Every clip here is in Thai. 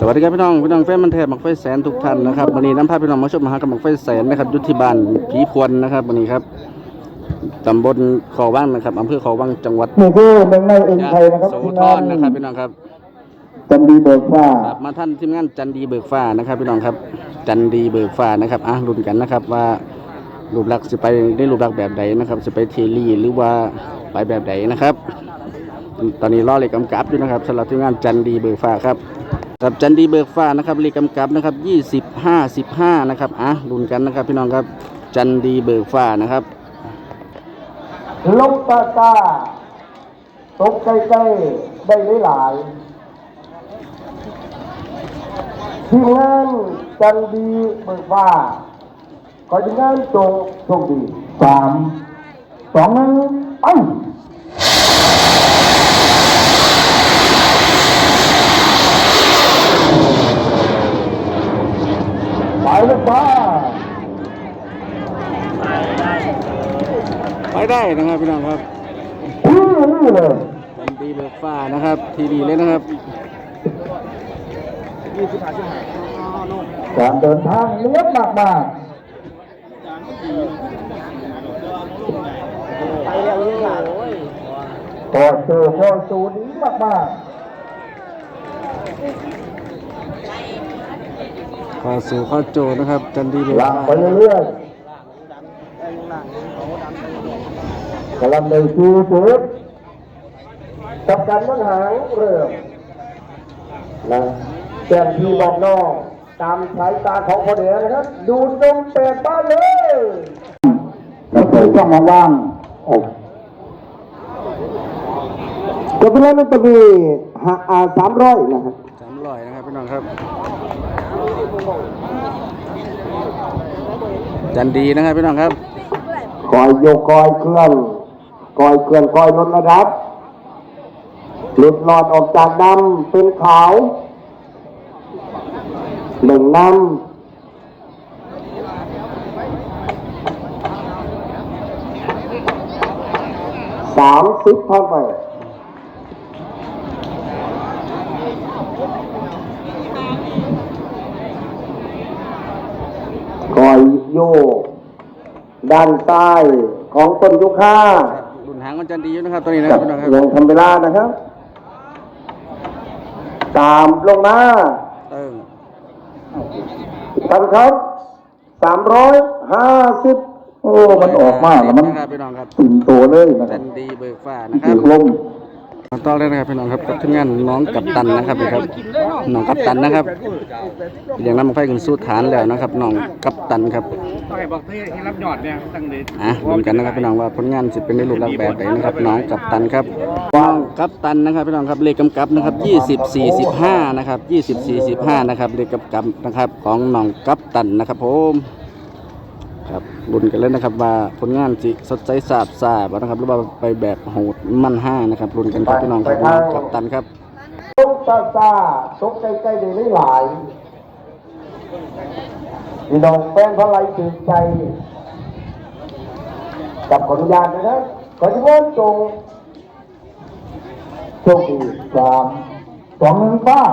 สวัสดีครับพี่น้องพี่น้องแฟนมันแทบหมักไฟแสนทุกท่านนะครับวันนี้น้ำพาพี่น้องมาชมมหากรรมหมักไฟแสนนะครับอยุทธิบาลผีพวนนะครับวันนี้ครับตำบลขอว่างนะครับอำเภอขอว่างจังหวัดนี่คือหนึ่งในเอ็นยะไทยนะครับโสทีมธงารนนะครับพี่น้องครับจันดีเบิกฟ้าครับมาท่านทีมงานจันดีเบิกฟ้านะครับพี่น้องครับ จันดีเบิกฟ้านะครับอะลุ้นกันนะครับว่ารูปลักษณ์จะไปได้รูปลักษณ์แบบใดนะครับจะไปเทลีหรือว่าไปแบบใดนะครับ ตอนนี้รอเลขกำกับอยู่นะครับสำหรับทีมงานจันดีเบิกฟ้าครับกับจันดีเบิกฟ้านะครับเลขกำกับนะครับยี่สิบห้าสิบห้านะครับอะลุ้นกันนะครับพี่น้องครับจันดีเบิกฟ้านะครับลงตาตาตกใกล้ๆได้หลายทีมงานจันดีเบิกฟ้าขอทีมงานจงโชคดีสามสองหนึ่งไปเลยป้า ไปได้ นะครับพี่น้องครับอื้อนี่เลยจันดีเบิกฟ้านะครับ ทีดีเลยนะครับการเดินทางเลี้ยบมากมากไปแล้วนี่ค่ะพอสูพอสูดีมากมากเข้าสู่เข้าโจนะครับจันดีเบิกหลังฟ้าไปเรื่อย กำลังในชูสุดกับการมันหางเริ่มนะแจ้งที่บอกน้องตามสายตาของคนเดียนะครับ ดูนมเปิดบ้านเลยแล้วเปิดช่องว่างๆโอ้ก็เป็นนั้นจะมีหาอาสามร้อยนะครับสามร้อยนะครับพี่น้องครับ จันดีนะครับพี่น้องครับคอยโยกคอยเคลื่อน คอยเคลื่อนคอยลดระดับ หลุดหลอดออกจากดำเป็นขาวหนึ่งน้ำสามสิบเข้าไปคอยโยกด้านใต้ของต้นยุค่า หางมันจันดีอยู่นะครับตัวนี้นะครับพี่น้องครับยังทำเวลานะครับตามลงมาเติมทำครับสามร้อยห้าสิบโอ้มันออกมาแล้วมันนะครับพี่น้องครับติ่มโตเลยนะคจัรับนดีเบิกฟ้านะครัถืบอลมมา ต่อเลยนะครับพี่น้องครับกับทีมงานน้องกัปตันนะครับนี่ครับน้องกัปตันนะครับเลี้ยงน้ำมันไฟขึ้นสู่ฐานแล้วนะครับน้องกัปตันครับต้องให้บอกให้ให้รับยอดเนี่ยตั้งเด็ดอะเหมือนกันนะครับพี่น้องว่าผลงานสิเป็นในรูปลักษณ์แบบไหนนะครับน้องกัปตันครับน้องกัปตันนะครับพี่น้องครับเลขกำกับนะครับ 20 45นะครับ20 45นะครับเลขกำกับนะครับของน้องกัปตันนะครับผม ครับลุ้นกันเลยนะครับว่าผลงานสิสดใสสาบสาบนะครับหรือว่าไปแบบโหดมันห้านะครับลุ้นกันครับพี่น้องครับน้องกัปตันครับตกซาซาตกใกล้ๆได้หลายพี่น้องแฟนพระไลตื่นใจ กับขออนุญาตนะครับขอที่ว่าจงโชคดีสามสองหนึ่งบ้าง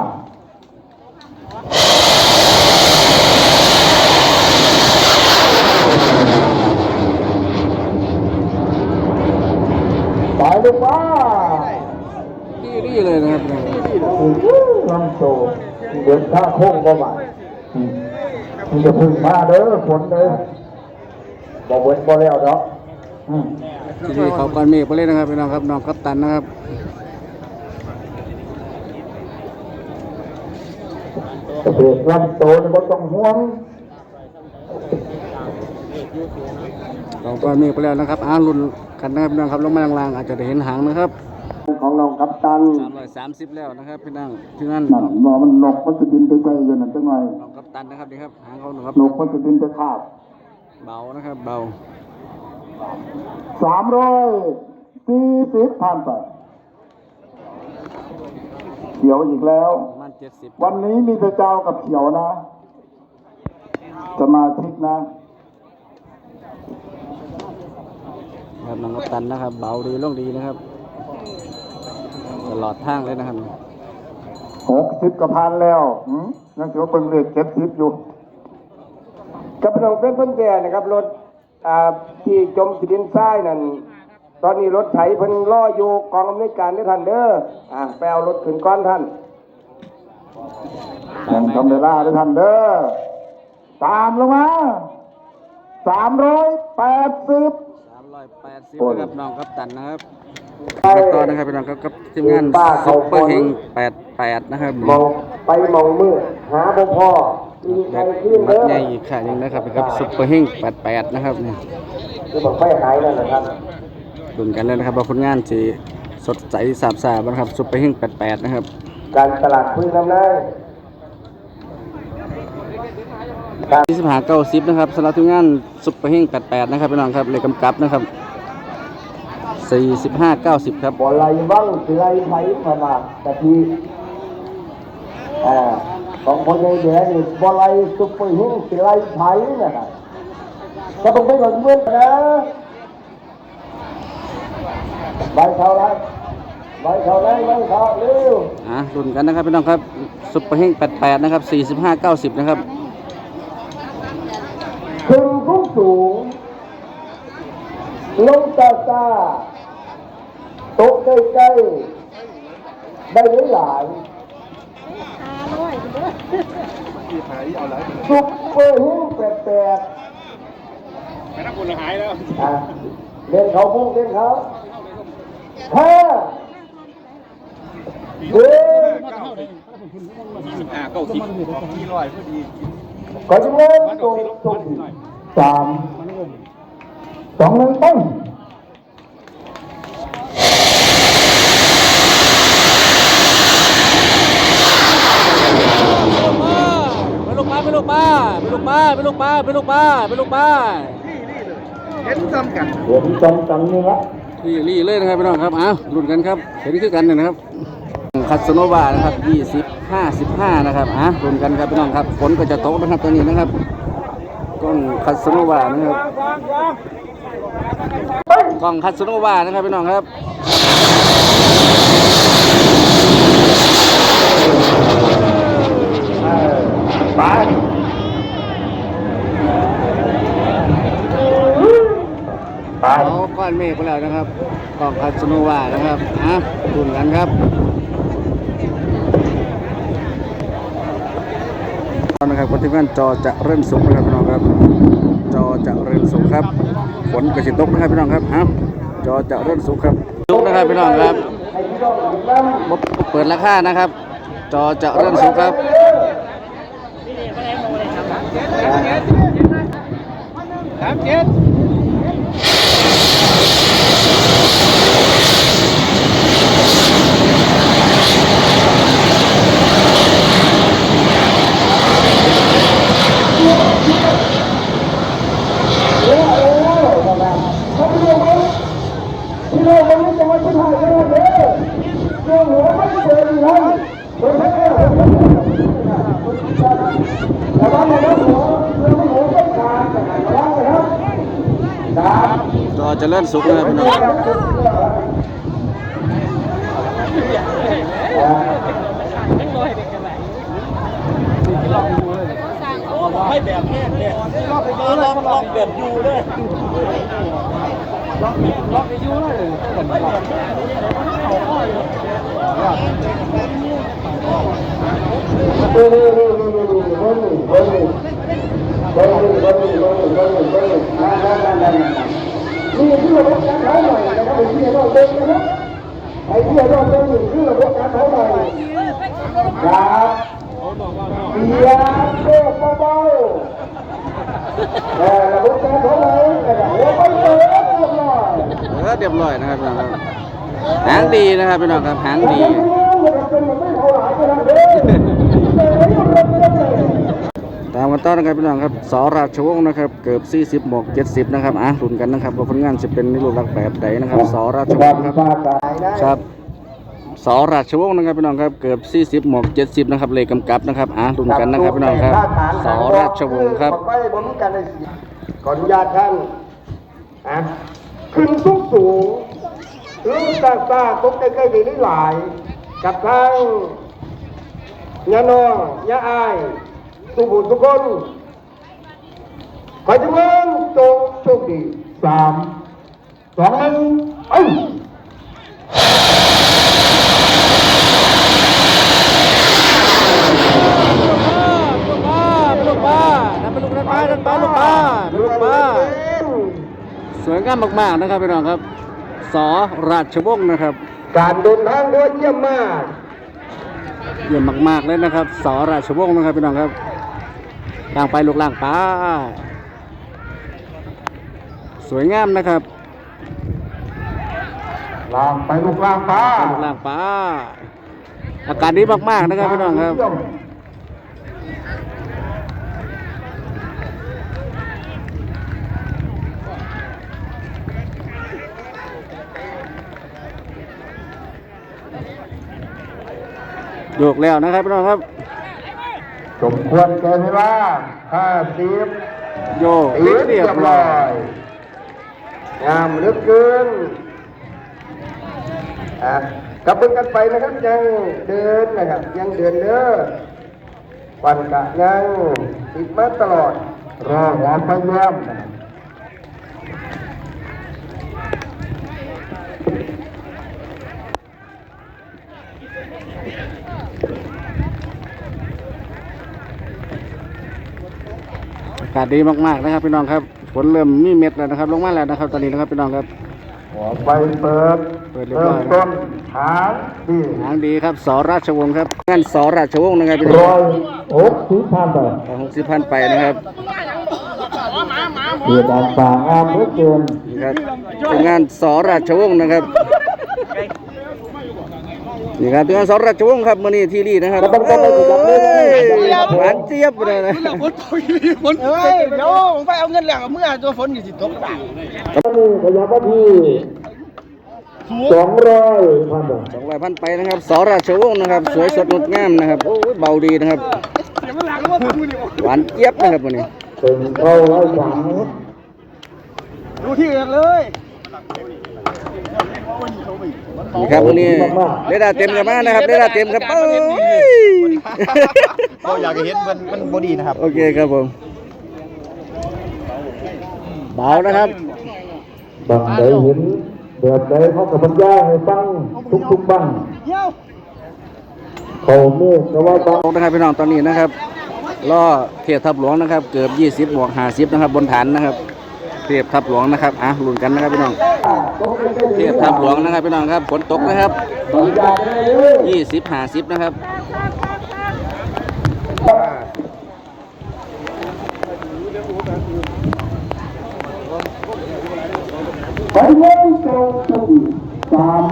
ไปลูกบ้านี่นี่เลยนะครับพี่น้องลำโตเดินท่าโค้งก็มามึงจะพึ่งมาเด้อฝนเด้อบอกเว้นบ่แล้วเนาะทีนี้เขาก่อนเมฆไปเลยนะครับพี่น้องครับน้องกัปตันนะครับเบิดลำโตนี่บ่ต้องห่วง เขาก่อนเมฆไปแล้วนะครับอ้าวลุ้นกันนะครับพี่น้องครับลงมาล่างๆอาจจะได้เห็นหางนะครับ ของน้องกัปตัน330แล้วนะครับพี่น้องที่นั่นนั่นบ่มันนกมันจะบินไปไกลอยู่นั่นจังไงน้องกัปตันนะครับนี่ครับหางเขาหนูครับนกมันจะบินไปคาบเบานะครับเบาสามร้อยสี่สิบผ่านไปเขียวอีกแล้วประมาณ70วันนี้มีแต่เจ้ากับเขียวนะสมาชิกนะ ครับน้องกัปตันนะครับ เบาดีลงดีนะครับ ตลอดทางเลยนะครับหกสิบกระพันแล้วหืมยังถือว่าเป็นเลขเจ็ดสิบอยู่กับพน้องเป็นพิ่นแก่นะครับรถที่จมสิดินทรายนั่นตอนนี้รถไถเพิ่นรออยู่กองอำนวยการด้วยท่านเด้ออ่าไปเอารถขึ้นก้อนท่านยังทำเวลาด้วยท่านเด้อตามลงมาสามร้อยแปดสิบ 380นะครับน้องกัปตันนะครับไปต่อนะครับพี่น้องครับกับทีมงานซุปเปอร์เฮง88นะครับมองไปมองมืดหาบ่พ่อมีใคแบรบขึ้นมัเด้ดอใหญ่อีกขาหนึงนะครับครับซุปเปอร์เฮง88นะครับนี่คือบอกไม่หายนั่นนะครับดุนกันเลยนะครับว่าผลงานสิสดใสสาบสาบนะครับซุปเปอร์เฮง88นะครับ การตลาดพื้นน้ำ นาย25 90นะครับสำหรับทีมงานซุปเปอร์เฮง88นะครับพี่น้องครับเลขกำกับนะครับ45 90ครับบ่อไหลบ้างสิไหลไผขนาดแต่ที่อ่าของคนในเดือนี่บ่อไหลซุปเปอร์หิ้งสิไหลไผนะครับก็ต้องไปก่อนเมื่อนะใบเขาไรใบเขาไรใบเขาเร็วอะรุ่นกันนะครับพี่น้องครับซุปเปอร์เฮง88นะครับ45 90นะครับ ขึ้นสูงสูงลงตาตาตกใกล้ใกล้ๆได้หลายๆซุปเปอร์หิ้งแปลกไม่ต้องคุณหายแล้วๆอะเล่นเขาพุ่งเล่นเขาห้าเฮ้ยอ่าเก้าสิบกี่ร้อยพอดี ขอจำเริญตรงตรงสามสองหนึ่งต้นไปลูกป้าไปลูกป้าไปลูกป้าไปลูกป้าไปลูกป้าไปลูกป้าเห็นซ้ำกันเดี๋ยวพี่จำจำนี่ละนี่รีเลยนะครับพี่น้องครับอ้าวรุ่นกันครับเห็นคือกันเนี่ยนะครับ คัสโนวานะครับ20 55 นะครับอะรุนกันครับพี่น้องครับฝนก็จะตกนะครับตอนนี้นะครับกล้องคัสโนวานะครับกล้องคัสโนวานะครับพี่น้องครับไปไปเอาก้อนเมฆไปแล้วนะครับกล้องคัสโนวานะครับอะรุนกันครับ นะครับคนที่งานจอจะเริ่มสุกนะครับพี่น้องครับ จอจะเริ่มสุกครับฝนกระสิตกนะครับพี่น้องครับเอ้าจอจะเริ่มสุกครับสุกนะครับพี่น้องครับเปิดราคานะครับ จอจะเริ่มสุกครับสามเจ็ด ถ่อต่เดินเลยตัวแค่น้องต้องด้จะเล่นสุกเลยพี่น้องไม่แบบแห้งเลยลอกแบบยูเลย Dạ, là bốn cái thổ lễ, là đảo bánh tớ เท้วเดเรียบร้อยเอเรียบร้อยนะครับพี่น้องครับหางดีนะครับพี่น้องครับหางดีตามกันต่อนนะครับพี่น้องครับสอราชวงศ์นะครับเกือบ40หมวก70 นะครับอะรุนกันนะครับว่าผลงานจะเป็นในรูปลักษณ์แบบใดนะครับสอราชวงศ์ครับครับสอราชวงศ์นะครับพี่น้องครับเกือบ40หมวก70 นะครับเลขกำกับนะครับอะรุนกันนะครับพี่น้องครับสอราชวงศ์ครับไม่ผมกันเลยขออนุญาตท่านอะ ขึ้นสูงสูงลูกตาตาตกใกล้ๆได้หลาย กับทางยาน้องยาอายสุบุทุกคนขอให้ทุกคนจงโชคดีสามสองหนึ่งไปลูกป้าเป็นลูกป้าลูกป้านั่นป้าลูกป้าลูกป้า สวยงามมากๆนะครับพี่น้องครับ สอราชวงศ์นะครับ การเดินทางด้วยเยี่ยมมากเยี่ยมมากๆเลยนะครับ สอราชวงศ์นะครับพี่น้องครับล่างไปลูกล่างไปสวยงามนะครับลางไปลูกลางฟ้าลูกล่างไปอากาศดีมากๆนะครับพี่น้องครับ โยกแล้วนะครับพี่น้องครับ สมควรแก่เวลาห้าสิบโยกเรีเรียยบบร้ร้ออยยงามเหลือเกินอะกลับเบิ่งกันไปนะครับยังเดินนะครับ ยังเดินเด้อวันกะยังติดมาตลอดรอหัวพยายามนะครับากาศดีมากๆนะครับ พี่น้องครับฝนเริ่มมีเม็ดแล้วนะครับ ลงมาแล้วนะครับ ตอนนี้นะครับพี่น้องครับหัวไปเปิดเปิดเรียบร้เริ่อยมต้นหางดีหางดีครับสอราชวงศ์ครับงานสอราชวงศ์นะครับพี่น้องร้อยหกสิบพันบาทหกสิบพันไปนะครับเกียรติอันป่างามเหลือเกินนี่ครับเป็นงานสอราชวงศ์นะครับ นี่ครับเป็นงานสอราชวงศ์ครับมื่อนี้ที่นี่นะครับเอ้ยหวานเจี๊ยบเลยนะฝนตกอีฝนเฮ้ยเดี๋ยวผมไปเอาเงินแล้วเมื่อตัวฝนอยู่สิตกหรือเปล่านี่ขยับมาที่สองร้อยพันบาทสองร้อยพันไปนะครับสอราชวงศ์นะครับ สวยสดงดงามนะครับโอ้ยเบาดีนะครับเดี๋ยวมันหลังว่าทำมือดิหวานเจี๊ยบนะครับวันนี้เป็นเข้าร้อยสามดูที่อื่นเลย นี่ครับวันนี้เรดาร์เต็มกันมานะครับเรดาร์เต็มครับโอ้ยเราอยากเห็นมันมันบอดีนะครับ โอเคครับผมเบานะครับบางใดเห็นแบบใดเขากับบรรยายให้ฟังทุกๆบ้างเยี่ยวเขาเมฆก็ว่าบางตกนะครับพี่น้องตอนนี้นะครับล่อเทียบทับหลวงนะครับ เกือบ 20บวก50 นะครับ บนฐานนะครับ เทียบทับหลวงนะครับอะลุ้นกันนะครับพี่น้องเทียบทับหลวงนะครับพี่น้องครับฝนตกนะครับบางอย่างได้เลย20 50นะครับไปเลยโจโจดีสาม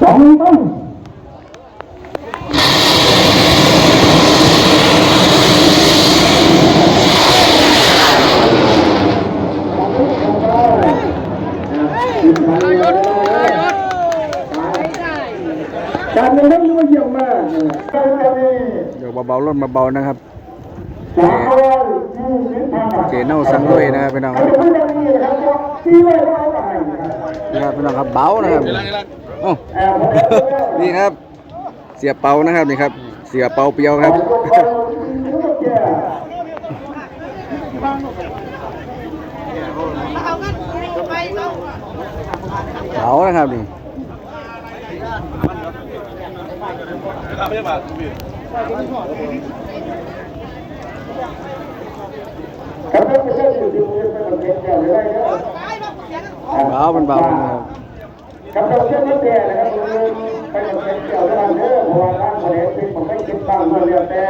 สองหนึ่ง การเงินนั้นว่าเยี่ยมมากการเงินนี้ เดี๋ยวเบาๆลดเบาๆนะครับสามร้อยยี่สิบพันบาทเจเน่าสังด้วยนะครับพี่น้องคไอ้รับคนนี้นะครับที่เลยว่าเอาไปนี่ครับพี่น้องครับเบานะครับโอ้แอบผมนี่ครับ เสียเปานะครับนี่ครับ เสียเปาเปียวครับเบานะครับนี่ ครับไม่ใช่อยู่ที่นี่เดียงแค่เลยนะครับเบาเป็นเบาครับครับเราเชื่อมั่นแต่นะครับไปกับเป็นเกี่ยวกับเรื่องเพราะว่าร่างของเด็กผมไม่คิดบ้างเมื่อเรียนแต่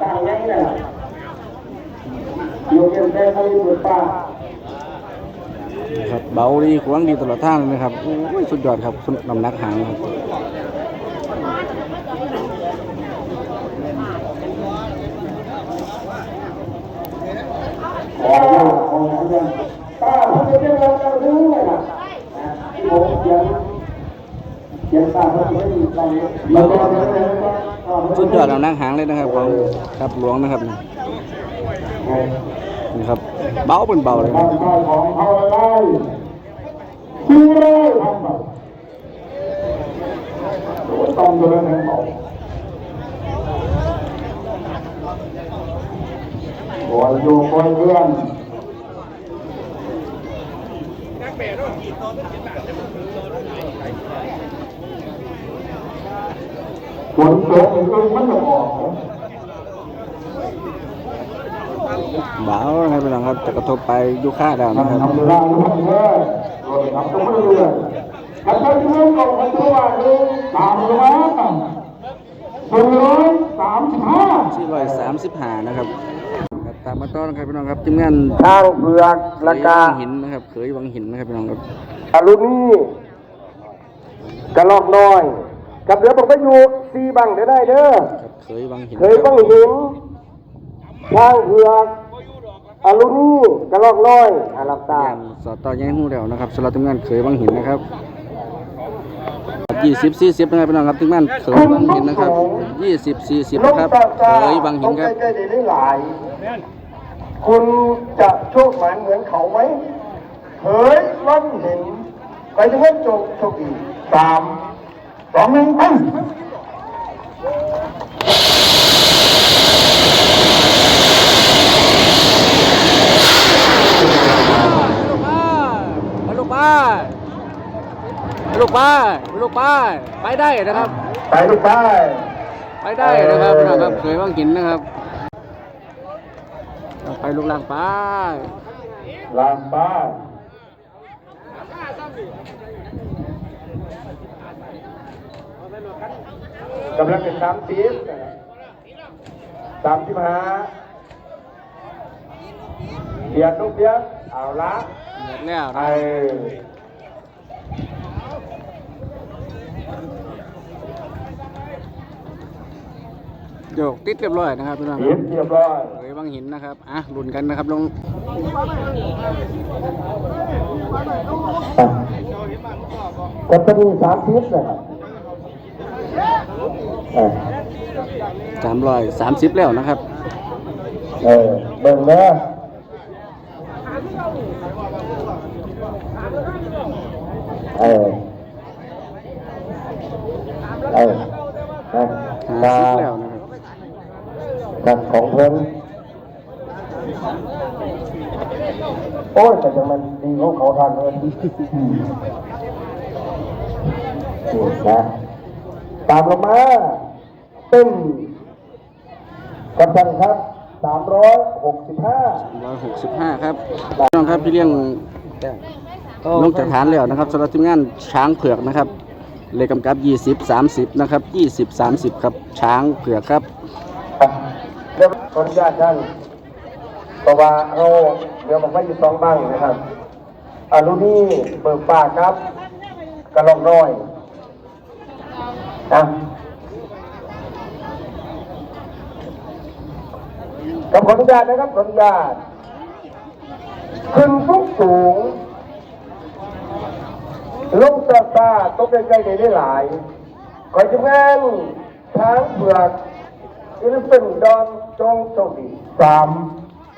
ต่างยังเนี่ยอยู่เรียนแต่เขาอยู่บนป่าครับเบาดีขวางดีตลอดทางเลยนะครับโอ้ยสุดยอดครับสน้ำหนักหางครับ ขออยู่ของเรียนป้าเขาจะเรียนเรารู้เลยนะที่ผมเขียนเขียนป้าเขาไม่มีใครมาบอกเลยว่าสุดยอดน้ำหนักหางเลยนะครับของครับหลวงนะครับนี่ครับเบาเป็นเบาเลยครับทำได้ของเขาได้ที่ได้ทำแบบต้องเดินให้เขา อยอยู่คอยเลี้ยงฝนตกเองมันจะออกบ่าวนะครับพี่น้องครับจะกระทบไปยุค่าแล้วมันนะครับทำเวลาทุกเมื่อโดยทำต้องเรื่อยๆถ้าใช้เรื่องของคนตัวหนึ่งตามเวลาหนึ่งร้อยสามสิบห้าสี่ร้อยสามสิบห้านะครับครับตามมาต่อนะครับพี่น้องครับทีมงานข้างเผือกเขและยกาวังหินนะครับเขยวังหินนะครับพี่น้องครับอรุณีกระลอกน้อย กับเดี๋ยวผมก็อยู่ซีบังเดี๋ยวได้เด้อครับเขยวังหินเคยบ้างเห็นข้างเผือกอรุณีกระลอกน้อยอารับตาแย่สอดต่อแย่หูแล้วนะครับสำหรับทีมงานเขยวังหินนะครับยี่สิบสี่สิบนะครับพี่น้องครับทีมงานเขยวังหินนะครับยี่สิบสี่สิบนะครับเขยวังหินครับ คุณจะโชคหมานเหมือนเขาไหมเฮ้ยวังเห็นไปถึงว่าโชคโชคดีสามสองหนึ่งไปไปลูกไปไปลูกไปไปลูกไปไปได้นะครับ ไปลูกไปไปได้นะครับพี่น้องครับเคยว่างหินนะครับเอา ไปลูกล่างไปล่ามบ้านกำลังเป็นสามสิบสามสิบห้าเบียดลูกเบียดเอาละหมดแล้วไอโยกติดเรียบร้อยนะครับพี่น้องคเบียรับดเรียบร้อย ว่างหินนะครับ อะลุ้นกันนะครับลงก็จะมีสามสิบนะครับเออสามร้อยสามสิบแล้วนะครับ เออเบิ่งเด้อเออเออเออห้ามาสิบแล้วนะครับกับของเพิ่น โอ้ยแต่ยังมันดีของเขาทันเลยอืมนี่นะตามลงมาเป็นกำจันครับสามร้อยหกสิบห้าร้อยหกสิบห้าครับพี่น้องครับพี่เลี้ยงลงจากฐานแล้วนะครับสำหรับทีมงานช้างเผือกนะครับเลยกำกับยี่สิบสามสิบนะครับยี่สิบสามสิบครับช้างเผือกครับเดี๋ยวขออนุญาตท่าน เพราะว่าเราเดี๋ยวผมไม่อยู่สองบ้างนะครับอารุนี่เบิกปากครับกระลอกน้อยนะกับขออนุญาตนะครับขออนุญาตขึ้นสูงสูง ลงตาตาตกใกล้ๆได้หลายขอจุงานช้างเผือกอินเป็นดอนจงโชคดีสาม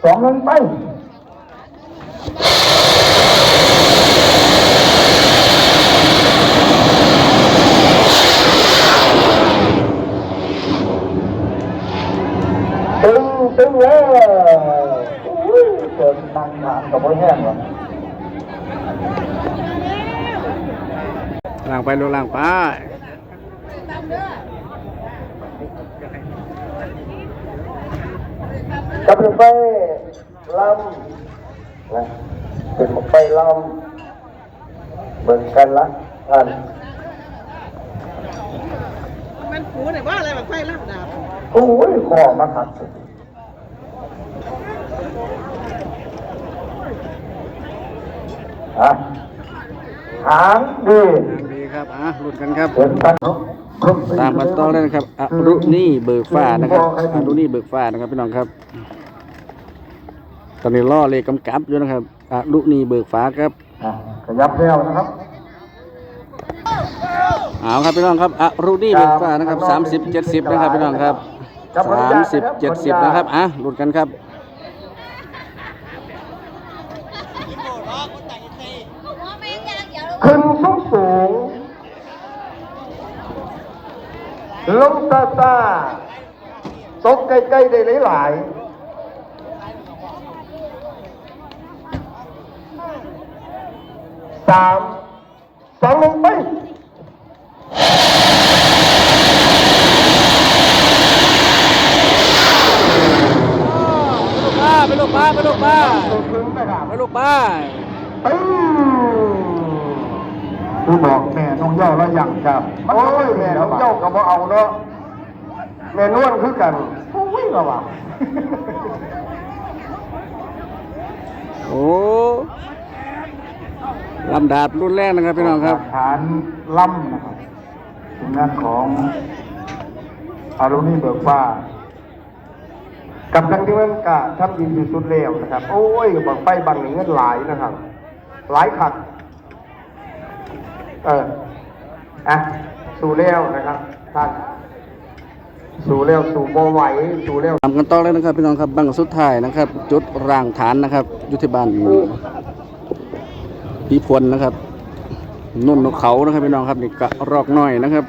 สองหนึ่งไปตึงตึงแล้วอุ้ยเกิดนั่งถามกับพ่อแห้งหรอล่างไปลงล่างไป กำลังไปลำนะเป็นหมกไปลำเบิ่งกันละท่านมันผูเนี่ยว่าอะไรแบบไฟลับดาบโอ้ยคอมาขัดสิอะหางดีดีครับอะลุ้นกันครับเห็นกันตามกันต่อเลยนะครับอรุนี่เบิกฟ้านะครับอรุนี่เบิกฟ้านะครับพี่น้องครับ ตอนนี้ล่อเลขกำกับอยู่นะครับอรุนี่เบิกฟ้าครับอะขยับแล้วนะครับเอาครับพี่น้องครับอรุนี่เบิกฟ้านะครับสามสิบเจ็ดสิบนะครับพี่น้องครับสามสิบเจ็ดสิบนะครับอะลุ้นกันครับขึ้นสูงสูงลงตาตาตกใกล้ๆได้หลายๆ สามสองหนึ่งไปไปลูกป้าไปลูกป้าตัวถึงนะครับไปลูกป้าปึ้งผู้บอกแม่น้องเย้าแล้วยังครับ โอ้ยแม่น้องเย้าก็บ่เอาเนาะแม่นวลคือกันโอ้ยละว่ะโอ้ ลำดาบรุ่นแรกนะครับพี่น้องครับ ฐานล่ำนะครับถึงงานของอารุณีเบิกฟ้ากับทางที่มันกะทำยินดีสุดเร็วนะครับ โอ้ยบังไฟบังหนึ่งเงินหลายนะครับ หลายขัด เอออะสู่เร็วนะครับท่านสู่เร็วสู่โบไหวสู่เร็วทำกันต่อเลยนะครับพี่น้องครับบังสุดท้ายนะครับ จุดร่างฐานนะครับอยุทธบาล พีพลนะครับนุ่นนกเขานะครับพี่น้องครับนี่กะรอกน้อยนะครับ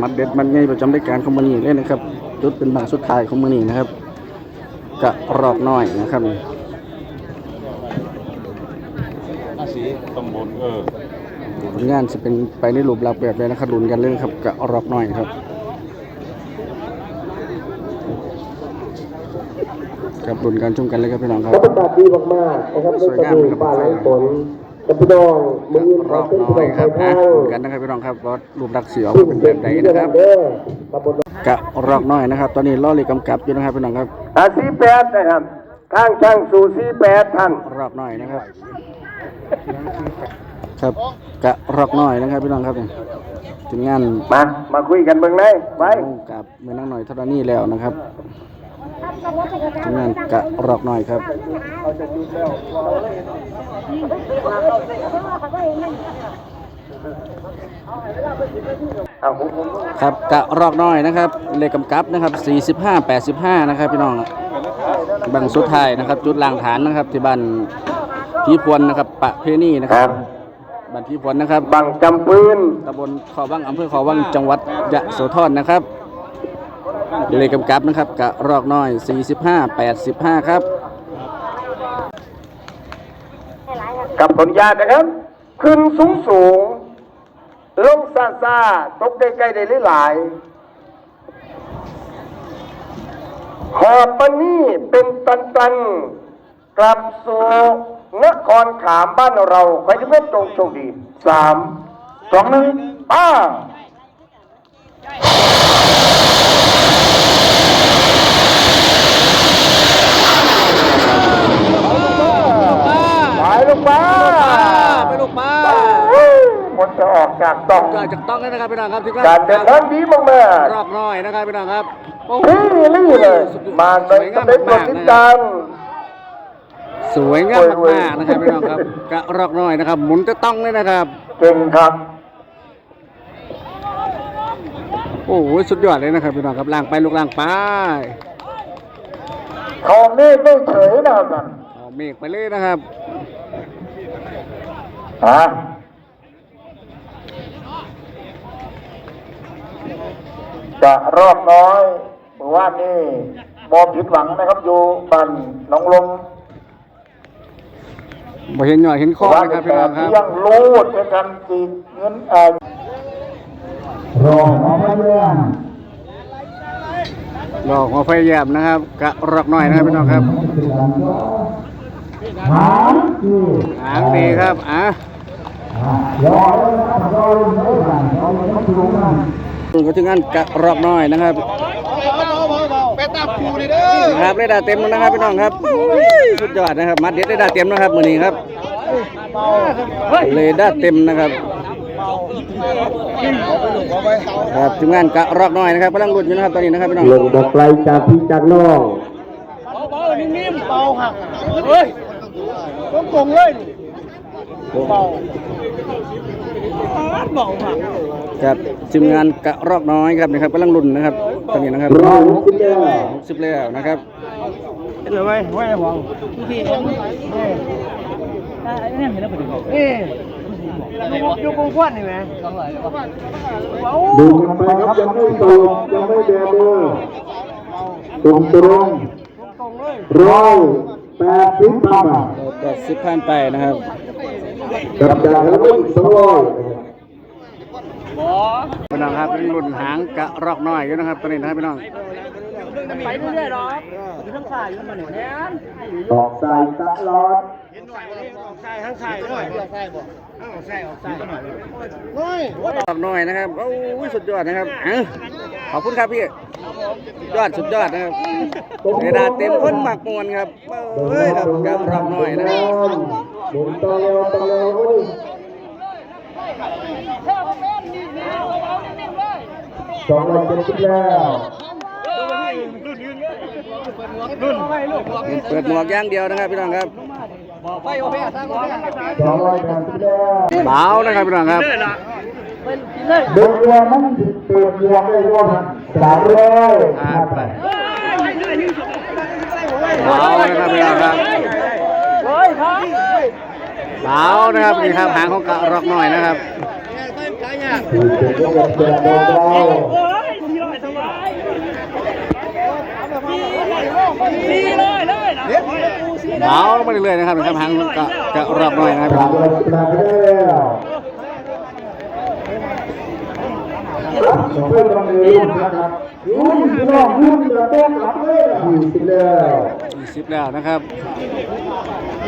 มัดเด็ดมันไงประจำรายการของมือนี้เลยนะครับจุดเป็นบังสุดท้ายของมือนี้นะครับกะรอกน้อยนะครับภาษีตำบลเออผลงานจะเป็นไปในรูปลักษณ์แบบใดนะครับลุ้นกันเลยครับกะรอกน้อยครับกับลุ้นกันชมกันเลยครับพี่น้องครับบรรยากาศดีมากๆนะครับสวยงามเลยครับป่าไหลฝนกับ พี่น้องมือรอบน้อยครับทานะงลุ้นกันนะครับพี่น้องครับว่ารูปลักษณ์สีออกมาเป็นแบบไหนนะครับเด้อตำบลกะรอกน้อยนะครับ ตอนนี้ล่อเลยกำกับอยู่นะครับพี่น้องครับอาซีแปดนะครับทางช่างสู่ซีแปดท่านรอกน้อยนะครับ ครับกะรอกน้อยนะครับพี่น้องครับถึงงานมามาคุยกันเบิ่งเลยไปกับเมื่อนั่งหน่อยเท่านี้แล้วนะครับ ถึงงานกะรอกน้อยครับเอาผมผมครับกะรอกน้อยนะครับเลขกำกับนะครับ 45 85 นะครับพี่น้องบังสุดท้ายนะครับ จุดล่างฐานนะครับ ที่บ้านพีพวนนะครับ ปะเพนี่นะคครัรับบบ้านพีพวนนะครับ บังจำปืนตำบลขอวังอำเภอขอวังจังหวัดยะโสธรนะครับ เลขกำกับนะครับกะรอกน้อย 45 85 ครับ กับผลญาตนะครับ ขึ้นสูงสูง ลงซาซาตกได้ใกล้ได้หลายหอบปนี่เป็นตันตันกลับสู่นครขามบ้านเรา ใครจะเป็นตรงโชคดีสามสองหนึ่งป้า ไปลูกป้า ไปลูกป้า หมด จะออกจากต้องก็จะต้องเลยนะครับพี่น้องครับที่การเดินทางดีมากรอกน้อยนะครับพี่น้องครับโอ้ๆโหพี่ลี่เลยมาในสเปคตัวทิศจันทร์สวยงามมากๆนะครับพี่น้องครับกะรอกน้อยนะครับ หมุนจะต้องเลยนะครับ เก่งครับโอ้โหสุดยอดเลยนะครับพี่น้องครับล่างไปลูกล่างไปเขาเมฆไม่เฉยนะครับเอาเมฆไปเลยนะครับฮะ จะรอบน้อยเมื่อวานนี้บอมผิดหวังนะครับอยู่บ้านหนองลมบ่เห็นหน่อยเห็นข้อนะครับพี่น้องครับยังรูดเป็นการตีเงินเอ่อรอมาเรื่อยดอกหัวไฟแยบนะครับกะรอกน้อยนะครับพี่น้องครับหาที่หางดีครับอะรอเลยนะครับรอเลยไม่ผ่านรอเลยไม่ถึ งงานถึงก็ถึงงานกะรอกน้อยนะครับไปตามครูเลยเด้อครับได้ดาเต็มแล้วนะครับพี่น้องครับอุ้ยสุดยอดนะครับ มัดเด็ดได้ดาเต็มนะครับมื้อนี้ครับเลยดาเต็มนะครับครับถึงงานกะรอกน้อยนะครับกำลังรุดอยู่นะครับตอนนี้นะครับพี่น้องลงบอกไกลจากพี่จากน้องเบาๆนิ่มๆเบาหักเฮ้ยต้องกงเลยเบาเบาหัก ครับทีมงานกะรอกน้อยครับนะครับกำลังรุนนะครับตอนนี้นะครับรอขึ้นแล้วสิบแล้วนะครับเห็นไหมไม่หวังพี่เอ็มเอ๊ะเนี่ยเห็นแล้วพอดีเอ๊ะอยู่กงควันนี่ไหมสองร้อยเลยวะเบาดูกันไปครับยังไม่ตกยังไม่แบมือตรงตรงตรงเลยร้อยแปดสิบบาทแปดสิบพันไปนะครับเกับดาวรุ่งสองร้อย พี่น้องครับเป็นรุ่นหางกระรอกน้อยอยู่นะครับตอนนี้นะครับพี่น้องไปเรื่อยๆหรออยู่ทั้งฝ่ายอยู่มันแน่นออกสายตลอดใช่ทั้งใช่ด้วยใช่บ่ออกใช่ออกใช่รอกน้อยนะครับโอ้ยสุดยอดนะครับเอ้าขอบคุณครับพี่ยอดสุดยอดนะครับเวลาเต็มคนมากมวนครับเอ้ยครับกระรอกน้อยนะครับ สองร้อยเจ็ดสิบแล้วเปิดหมวกอย่างเดียวนะครับพี่น้องครับไปโอเพ่สร้างโอเพ่สองร้อยแปดสิบแล้วเบานะครับพี่น้องครับเดือนเดือนมันเปลี่ยนเดือนได้ร่วมสามร้อยผ่านไปเบานะครับพี่น้องครับเฮ้ยครับ เบานะครับนี่ครับหางของกระรอกน้อยนะครับสี่สิบเจ็ดเจ็ดเดือนเบาโอ้ยสี่ร้อยสบายสี่ร้อยเลยนะเบาลงไปเรื่อยๆนะครับนี่ครับหางของกระกระรอกน้อยนะครับพี่สาน้มองร้อยสิบแล้วเพื่อนกำลังเรียนนะครับรุ่นพี่น้องรุ่นเดือนเต้นหลับเลยสี่สิบแล้วยี่สิบแล้วนะครับ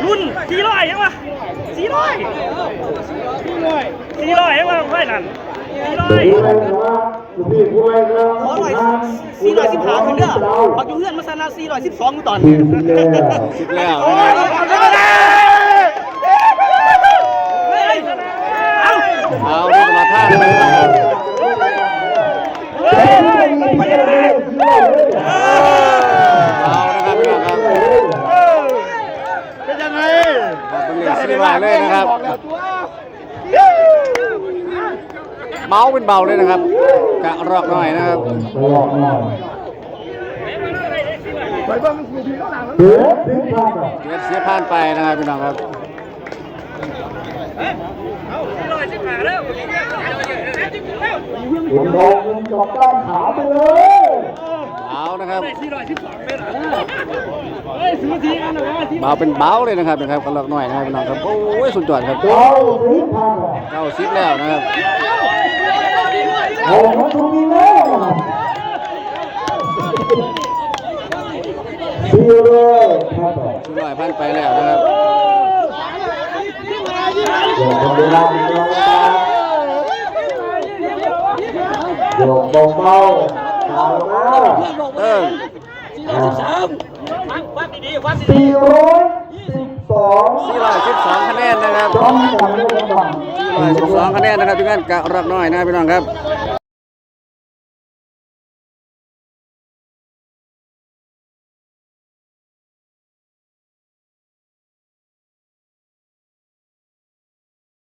รุ่นสี่ร้อยยังวะสี่ร้อย สี่ร้อยยังวะไฟนั่นสี่ร้อยผู้ใดนะพี่ผู้ใดนะขอหน่อยสี่ร้อยสิบห้าคนเด้อปักอยู่เพื่อนมาซานาสี่ร้อยสิบสองตอนสี่สิบแล้วสิบแล้วนะครับเอาดูตลอดท่าเอานะครับพี่น้องครับเป็นยังไงครับเป็นเหรียญสี่บาทเลยนะครับ เบาเป็นเบาเลยนะครับกะรอกหน่อยนะครับไปออกหน่อยเดี๋ยวถึงทางอะเกียรติเสียผ่านไปนะครับพี่น้องครับสี่ร้อยสิบห้าแล้วผมลองเงินจบด้านขาไปเลยเบานะครับสี่ร้อยสิบสองเป็นเฮ้ยสูสีกันนะที่เบาเป็นเบาเลยนะครับนะครับกะรอกหน่อยนะครับพี่น้องครับโอ้ยสุดยอดครับเจ้าถึงทางอะเก้าสิบแล้วนะครับ โอ้มันถูกมีแล้วดีเลยครับอะสุดยอดผ่านไปแล้วนะครับโยกเวลาโยกตาโยกเบาๆเอามาเออวัดดีๆวัดดีสี่ร้อยสิบสองสี่ร้อยสิบสองคะแนนนะครับต้องการเรื่องบ้างสี่ร้อยสิบสองคะแนนนะครับทุกท่านกะรอกหน่อยนะครับพี่น้องครับๆ